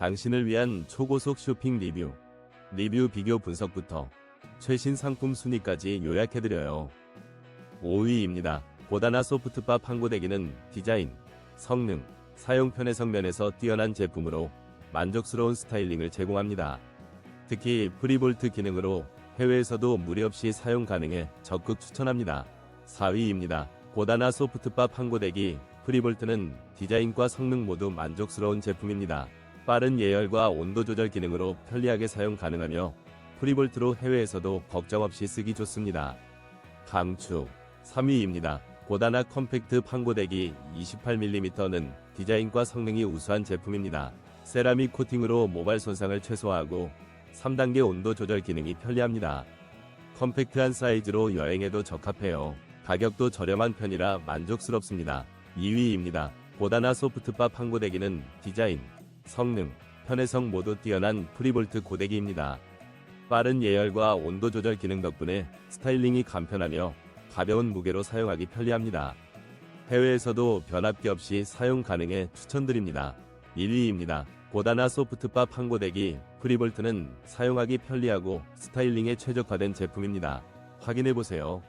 당신을 위한 초고속 쇼핑 리뷰, 리뷰 비교 분석부터 최신 상품 순위까지 요약해드려요. 5위입니다. 보다나 소프트바 판고데기는 디자인, 성능, 사용 편의성 면에서 뛰어난 제품으로 만족스러운 스타일링을 제공합니다. 특히 프리볼트 기능으로 해외에서도 무리 없이 사용 가능해 적극 추천합니다. 4위입니다. 보다나 소프트바 판고데기 프리볼트는 디자인과 성능 모두 만족스러운 제품입니다. 빠른 예열과 온도 조절 기능으로 편리하게 사용 가능하며 프리볼트로 해외에서도 걱정 없이 쓰기 좋습니다. 강추 3위입니다. 고다나 컴팩트 판고데기 28mm는 디자인과 성능이 우수한 제품입니다. 세라믹 코팅으로 모발 손상을 최소화하고 3단계 온도 조절 기능이 편리합니다. 컴팩트한 사이즈로 여행에도 적합해요. 가격도 저렴한 편이라 만족스럽습니다. 2위입니다. 고다나 소프트바 판고데기는 디자인, 성능, 편의성 모두 뛰어난 프리볼트 고데기입니다. 빠른 예열과 온도 조절 기능 덕분에 스타일링이 간편하며 가벼운 무게로 사용하기 편리합니다. 해외에서도 변압기 없이 사용 가능해 추천드립니다. 1위입니다. 고다나 소프트바 판고데기 프리볼트는 사용하기 편리하고 스타일링에 최적화된 제품입니다. 확인해보세요.